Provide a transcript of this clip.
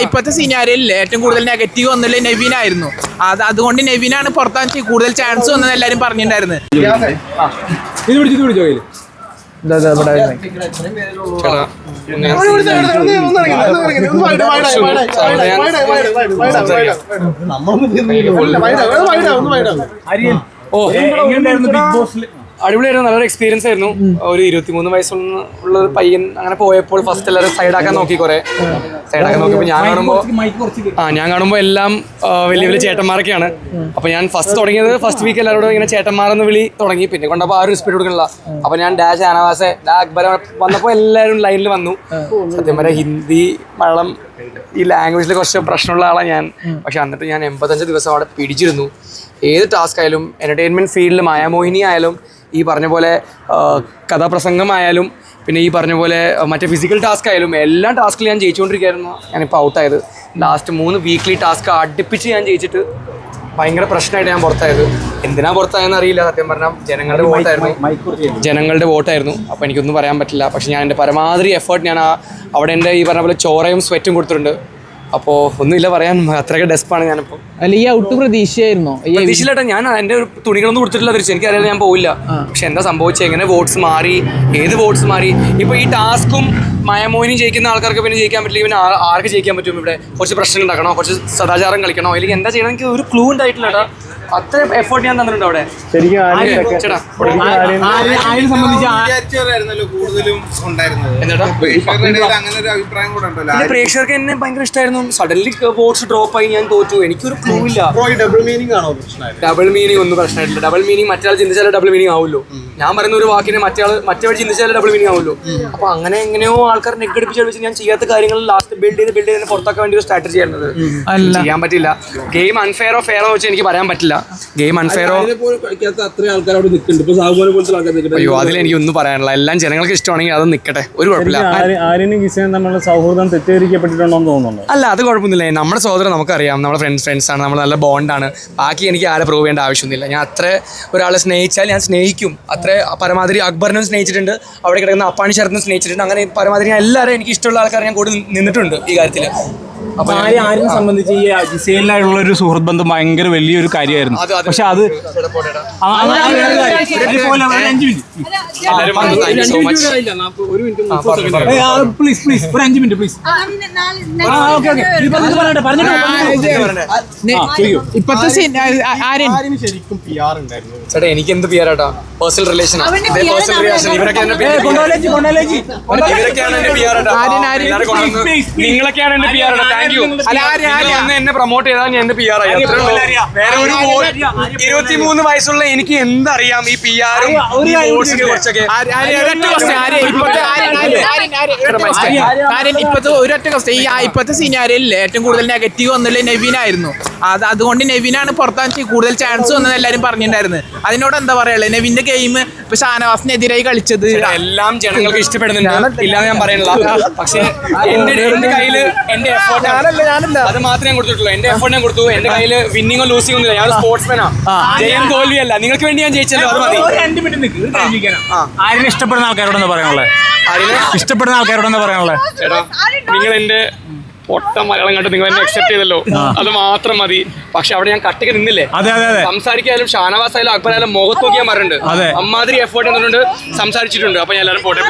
ഇപ്പോഴത്തെ സിനാരിയിൽ ഏറ്റവും കൂടുതൽ നെഗറ്റീവ് വന്നില്ല നെവിനായിരുന്നു അത് അതുകൊണ്ട് നെവിനാണ് പുറത്താൻ വെച്ചാൽ കൂടുതൽ ചാൻസ് വന്നെന്ന് എല്ലാവരും പറഞ്ഞിട്ടുണ്ടായിരുന്നു ഇത് പിടിച്ചു ഓ എങ്ങനെയായിരുന്നു ബിഗ് ബോസിൽ അടിപൊളിയായിരുന്നു നല്ലൊരു എക്സ്പീരിയൻസ് ആയിരുന്നു. ഒരു ഇരുപത്തിമൂന്ന് വയസ്സുള്ള ഒരു പയ്യൻ അങ്ങനെ പോയപ്പോൾ ഫസ്റ്റ് എല്ലാവരും സൈഡാക്കാൻ നോക്കി കുറെ. സൈഡാക്കാൻ നോക്കിയപ്പോൾ ഞാൻ കാണുമ്പോൾ ആ ഞാൻ കാണുമ്പോൾ എല്ലാം ആ, വലിയ വലിയ ചേട്ടന്മാരൊക്കെയാണ്. അപ്പോൾ ഞാൻ ഫസ്റ്റ് തുടങ്ങിയത് ഫസ്റ്റ് വീക്ക് എല്ലാവരോടും ഇങ്ങനെ ചേട്ടന്മാരെന്ന് വിളി തുടങ്ങി. പിന്നെ കൊണ്ടപ്പോൾ ആരും സ്പീഡ് കൊടുക്കണില്ല. അപ്പോൾ ഞാൻ ഡാഷ് ഷാനവാസെ ഡാ അക്ബർ വന്നപ്പോൾ എല്ലാവരും ലൈനിൽ വന്നു. സത്യം പറയാം ഹിന്ദി മലയാളം ഈ ലാംഗ്വേജിൽ കുറച്ച് പ്രശ്നമുള്ള ആളാണ് ഞാൻ. പക്ഷെ എന്നിട്ട് ഞാൻ എൺപത്തഞ്ച് ദിവസം അവിടെ പിടിച്ചിരുന്നു. ഏത് ടാസ്ക് ആയാലും എന്റർടൈൻമെന്റ് ഫീൽഡിൽ മായാമോഹിനി ആയാലും ഈ പറഞ്ഞ പോലെ കഥാപ്രസംഗമായാലും പിന്നെ ഈ പറഞ്ഞ പോലെ മറ്റേ ഫിസിക്കൽ ടാസ്ക് ആയാലും എല്ലാ ടാസ്കിലും ഞാൻ ജയിച്ചുകൊണ്ടിരിക്കുകയായിരുന്നു. ഞാനിപ്പോൾ ഔട്ടായത് ലാസ്റ്റ് മൂന്ന് വീക്ക്ലി ടാസ്ക് അടുപ്പിച്ച് ഞാൻ ജയിച്ചിട്ട് ഭയങ്കര പ്രശ്നമായിട്ട് ഞാൻ പുറത്തായത്. എന്തിനാ പുറത്തായെന്ന് അറിയില്ല. സത്യം പറഞ്ഞാൽ ജനങ്ങളുടെ വോട്ടായിരുന്നു. ജനങ്ങളുടെ വോട്ടായിരുന്നു. അപ്പോൾ എനിക്കൊന്നും പറയാൻ പറ്റില്ല. പക്ഷേ ഞാൻ എന്റെ പരമാവധി എഫേർട്ട് ഞാൻ ആ അവിടെ എന്റെ ഈ പറഞ്ഞ പോലെ ചോറയും സ്വെറ്റും കൊടുത്തിട്ടുണ്ട്. അപ്പോൾ ഒന്നുമില്ല പറയാൻ. അത്രയൊക്കെ ഡെസ്പാണ് ഞാനിപ്പോൾ അല്ല ഈ ഔട്ട് പ്രതീക്ഷയായിരുന്നോ? പ്രതീക്ഷയിലേട്ടാ ഞാൻ എന്റെ ഒരു തുണികളൊന്നും കൊടുത്തിട്ടില്ല തിരിച്ചു എനിക്കറിയാൻ ഞാൻ പോയില്ല പക്ഷെ എന്താ സംഭവിച്ചത് എങ്ങനെ വോട്ട്സ് മാറി? ഏത് വോട്ട്സ് മാറി? ഇപ്പോൾ ഈ ടാസ്കും മയമോഹിനി ജയിക്കുന്ന ആൾക്കാർക്ക് പിന്നെ ജയിക്കാൻ പറ്റില്ല. പിന്നെ ആർക്ക് ജയിക്കാൻ പറ്റും ഇവിടെ? കുറച്ച് പ്രശ്നം ഉണ്ടാക്കണോ? കുറച്ച് സദാചാരം കളിക്കണോ? അല്ലെങ്കിൽ എന്താ ചെയ്യണം? എനിക്ക് ഒരു ക്ലൂ ഉണ്ടായിട്ടില്ല അത്ര എഫേർട്ട് ഞാൻ തന്നിട്ടുണ്ട് അവിടെ. ശരിക്കും ആരെയും ആര്യ, ചേട്ടാ സംബന്ധിച്ച് ആ- വിചാരിച്ചവരായിരുന്നല്ലോ കൂടുതലും ഉണ്ടായിരുന്നത്? എന്താ പ്രേക്ഷകരുടെ ഇടയിൽ അങ്ങനെ ഒരു അഭിപ്രായം കൂടെ പ്രേക്ഷകർക്ക് എന്നെ ഭയങ്കര ഇഷ്ടമായിരുന്നു സഡൻലി വോട്ട്സ് ഡ്രോപ്പ് ആയി ഞാൻ തോറ്റു. എനിക്കൊരു ക്ലൂ ഇല്ല. ഡബിൾ മീനിങ് ആണോ ഡബിൾ മീനിങ് ഒന്നും പ്രശ്നമായിട്ടില്ല. ഡബിൾ മീനിങ് മറ്റാൾ ചിന്തിച്ചാലേ ഡബിൾ മീനിങ് ആവുമല്ലോ ഞാൻ പറയുന്ന ഒരു വാക്കിനെ മറ്റേ വഴി മറ്റേ ചിന്തിച്ചാലേ ഡബിൾ മീനിങ് ആവുമല്ലോ അപ്പൊ അങ്ങനെ എങ്ങനെയോ ആൾക്കാർ നെഗടിപ്പിച്ച് കളിച്ച് ഞാൻ ചെയ്യാത്ത കാര്യങ്ങൾ ലാസ്റ്റ് ബിൽഡ് ചെയ്ത് ബിൽഡ് ചെയ്ത് പുറത്താക്കാൻ വേണ്ടി ഒരു സ്ട്രാറ്റജി ആയിരുന്നത്. ചെയ്യാൻ പറ്റില്ല. ഗെയിം അൺഫെയറോ ഫെയറോ വെച്ച് എനിക്ക് പറയാൻ പറ്റില്ല. ഗെയിം അൺഫെയറോ അയ്യോ അതിൽ എനിക്ക് ഒന്നും പറയാനില്ല എല്ലാം ജനങ്ങൾക്ക് ഇഷ്ടമാണെങ്കിൽ അത് നിൽക്കട്ടെ ഒരു കുഴപ്പമില്ല. ആര്യനും കിസനും തമ്മിലുള്ള സൗഹൃദം തെറ്റിദ്ധരിക്കപ്പെട്ടിട്ടുണ്ടോ എന്ന് തോന്നുന്നുണ്ടോ? അല്ല അത് കുഴപ്പമൊന്നുമില്ല. നമ്മുടെ സഹോദരൻ നമുക്കറിയാം. നമ്മുടെ ഫ്രണ്ട്സ് ഫ്രണ്ട്സ് ആണ്. നമ്മൾ നല്ല ബോണ്ടാണ് ബാക്കി എനിക്ക് ആരെ പ്രൂവ് ചെയ്യേണ്ട ആവശ്യമൊന്നുമില്ല. ഞാൻ അത്ര ഒരാളെ സ്നേഹിച്ചാൽ ഞാൻ സ്നേഹിക്കും. അത്ര പരമാതിരി അക്ബറിനും സ്നേഹിച്ചിട്ടുണ്ട്. അവിടെ കിടക്കുന്ന അപ്പാണി ശരത്തിനും സ്നേഹിച്ചിട്ടുണ്ട്. അങ്ങനെ പരമാതിരി ഞാൻ എല്ലാവരും എനിക്ക് ഇഷ്ടമുള്ള ആൾക്കാരെ ഞാൻ കൂടി നിന്നിട്ടുണ്ട് ഈ കാര്യത്തിൽ ആര്യ ആര്യനെ സംബന്ധിച്ച് ഈ ഒരു സുഹൃത്ത് ബന്ധം ഭയങ്കര വലിയൊരു കാര്യമായിരുന്നു. പക്ഷെ അത് പ്ലീസ് പ്ലീസ് ഒരു അഞ്ച് മിനിറ്റ് പ്ലീസ് ആ ഓക്കെ ഓക്കെ ഇപ്പൊ ഇത് പറയട്ടെ പറഞ്ഞിട്ട് ഇപ്പത്തെ ശരിക്കും പി ആർ ഉണ്ടായിരുന്നു. ചേട്ടാ എനിക്ക് എന്ത് പിയാറാട്ടാ പേഴ്സണൽ റിലേഷൻ അവന്റെ ഇതേ പേഴ്സണൽ റിലേഷൻ ഇവരൊക്കെ ഇവരൊക്കെയാണ് എന്റെ പി ആർ. നിങ്ങളൊക്കെയാണ് എന്റെ പി ആർ താങ്ക് യു. എന്നെ പ്രൊമോട്ട് ചെയ്താൽ ഞാൻ എന്റെ പി ആർ ആയി? അത്രേ ഉള്ളൂ. വേറെ ഒരു ഇരുപത്തിമൂന്ന് വയസ്സുള്ള എനിക്ക് എന്തറിയാം ഈ പി ആറും കുറച്ചൊക്കെ. ഇപ്പത്തെ ഒരൊറ്റ question. ഈ ഇപ്പത്തെ സീനാരിയല്ലേ ഏറ്റവും കൂടുതൽ നെഗറ്റീവ് വന്നില്ല നെവിനായിരുന്നു അത് അതുകൊണ്ട് നെവിനാണ് പുറത്താൻ ചി- കൂടുതൽ ചാൻസ് വന്നത് എല്ലാരും പറഞ്ഞിട്ടുണ്ടായിരുന്നു അതിനോട് എന്താ പറയുള്ളത് നെവിന്റെ ഗെയിം ഇപ്പൊ ഷാനവാസിനെതിരായി കളിച്ചത്. എല്ലാം ജനങ്ങൾക്ക് ഇഷ്ടപ്പെടുന്നുണ്ട്. ഇല്ലാന്ന് ഞാൻ പറയണില്ല. പക്ഷേ എന്റെ എന്റെ കയ്യിൽ എന്റെ എഫേർട്ട് അത് മാത്രമേ ഞാൻ കൊടുത്തിട്ടുള്ളൂ. എന്റെ എഫേർട്ട് ഞാൻ കൊടുത്തു. എന്റെ കയ്യിൽ വിന്നിങ്ങോ ലൂസിങ്ങോ ഒന്നുമില്ല. ഞാൻ സ്പോർട്സ്മാനാ ജയം തോൽവിയല്ല. നിങ്ങൾക്ക് വേണ്ടി ഞാൻ ജയിച്ചല്ലോ. അത് മതി. രണ്ട് മിനിറ്റ് നിൽക്ക് ഒരു കാര്യം ചോദിക്കാനാ. ഇഷ്ടപ്പെടുന്ന ആൾക്കാരോട് എന്താ പറയാനുള്ളത്? ഇഷ്ടപ്പെടുന്ന ആൾക്കാരോട് എന്താ പറയാനുള്ളത് ചേട്ടാ നിങ്ങൾ എന്റെ പൊട്ട മലയാളം കണ്ട് നിങ്ങൾ എന്നെ അക്സെപ്റ്റ് ചെയ്തല്ലോ. അത് മാത്രം മതി. പക്ഷെ അവിടെ ഞാൻ കട്ടിക്ക് നിന്നില്ലേ? അതെ അതെ അതെ. സംസാരിക്കാനും ഷാനവാസ് ആയാലും അക്ബർ ആയാലും മുഖത്ത് നോക്കിയാൽ മാറുണ്ട്. അതെ. അമ്മാതിരി എഫേർട്ട് തന്നിട്ടുണ്ട്. സംസാരിച്ചിട്ടുണ്ട്. അപ്പൊ ഞാൻ എല്ലാവരും പോട്ടെ